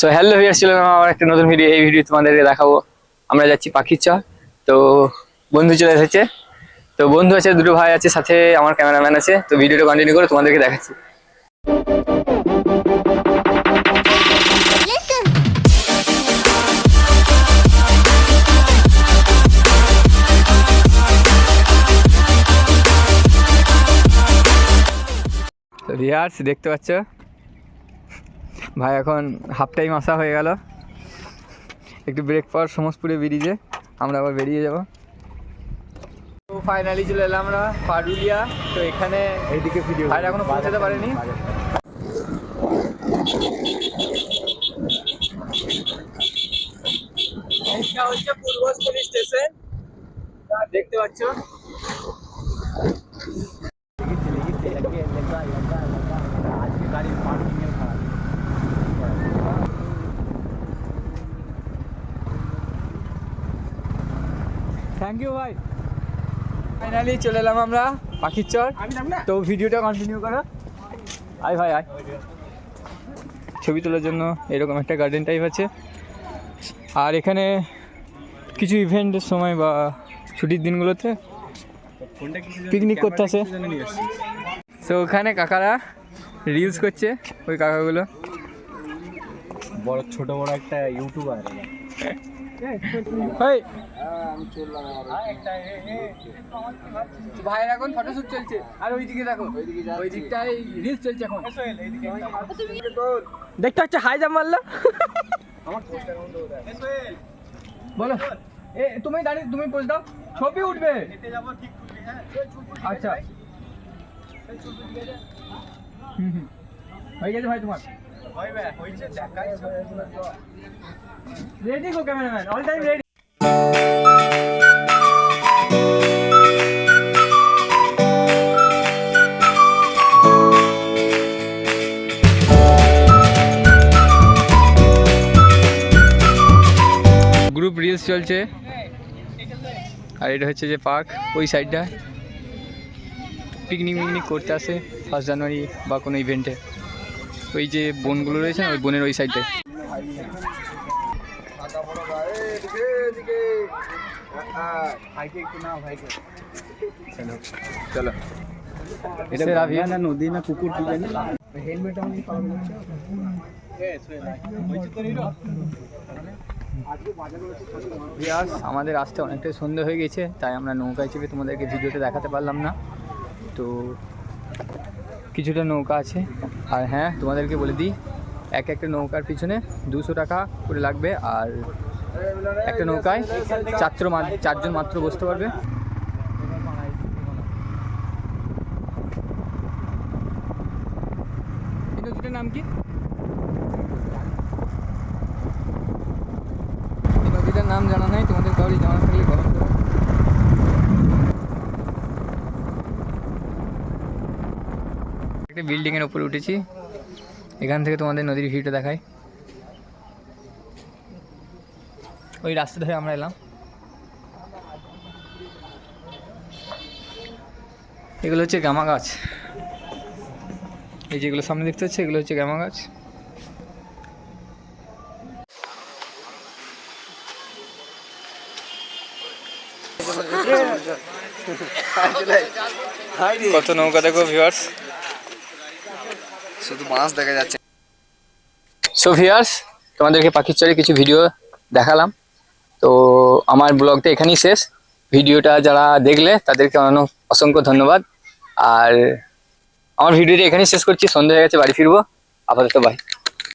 So hello ভিয়ার ছিল আমার একটা নতুন ভিডিও এই ভিডিও তোমাদেরকে দেখাবো। আমরা যাচ্ছি পাখির চর তো, বন্ধু চলে এসেছে। তো, বন্ধু আছে, দুটো ভাই আছে, সাথে আমার ক্যামেরাম্যান আছে। তো ভিডিওটা কন্টিনিউ করে তোমাদেরকে দেখাচ্ছি। ভিয়ার্স দেখতে পাচ্ছ? ভাই এখন হাফ টাইম আসা হয়ে গেল। একটু ব্রেক পাওয়ার সমসপুরে ব্রিজে আমরা আবার বেরিয়ে যাব। তো ফাইনালি চলে এলাম আমরা পারুলিয়া। তো এখানে এইদিকে ভিডিও ভাইরা এখনও পৌঁছাতে পারেনি। এটা হচ্ছে পূর্বস্থলী স্টেশন। দেখতে পাচ্ছ থ্যাংক ইউ ভাই ফাইনালি চলে এলাম আমরা পাখির চর। তো ভিডিওটা কন্টিনিউ করো। আয় ভাই আয়। ছবি তোলার জন্য এরকম একটা গার্ডেন টাইপ আছে। আর এখানে কিছু ইভেন্টের সময় বা ছুটির দিনগুলোতে পিকনিক করতে আসে। তো ওখানে কাকারা রিলস করছে ওই কাকাগুলো। বড় ছোট বড় একটা ইউটিউবার ভাইয়ের এখন ফটোশুট চলছে। আর ওইদিকে দেখো ওই দিকটায় রিলস চলছে এখন। দেখতে হচ্ছে হাই জাম মারলো। বলো। এ তুমি দাঁড়িয়ে তুমি পোজ দাও। ছবি উঠবে। আচ্ছা। হুম হুম। হয়ে গেছে ভাই তোমার? Ready go cameraman all time ready group reels চলছে। আর এটা হচ্ছে যে পার্ক ওই সাইডটা পিকনিক মিকনিক করতে আসে ফার্স্ট জানুয়ারি বা কোনো ইভেন্টে ওই যে বনগুলো রয়েছে না ওই বনের ওই সাইডটায় ভাইকে চলো। এটা। না নদী না পুকুর কি জানি। হেলমেট আমি ইয়াস আমাদের আসতে অনেকটাই সন্ধে হয়ে গেছে তাই আমরা নৌকায় চেপে তোমাদেরকে ভিডিওতে দেখাতে পারলাম না। তো কিছুটা নৌকা আছে। আর হ্যাঁ তোমাদেরকে বলে দিই, এক একটা নৌকার পিছনে দুশো টাকা করে লাগবে আর একটা নৌকায় চারজন চারজন মাত্র বসতে পারবে। নাম কি? নাম জানা নাই, তোমাদের কাউরি জানা থাকলে কমেন্ট করো একটা বিল্ডিং এর উপরে উঠেছি। এখান থেকে তোমাদের নদীর ভিউটা দেখাই। ওই রাস্তা ধরে আমরা এলাম। এগুলো হচ্ছে গামা গাছ। এই যেগুলো সামনে দেখতে হচ্ছে এগুলো হচ্ছে গামা গাছ। কত নৌকা দেখো ভিউয়ার্স শুধু মাছ দেখা যাচ্ছে। তোমাদেরকে পাখির চরে কিছু ভিডিও দেখালাম। তো আমার ব্লগটা এখানেই শেষ। ভিডিওটা যারা দেখলে, তাদেরকে অনেক অসংখ্য ধন্যবাদ। আর আমার ভিডিওটা এখানেই শেষ করছি। সন্ধ্যা হয়ে গেছে, বাড়ি ফিরবো। আপাতত বাই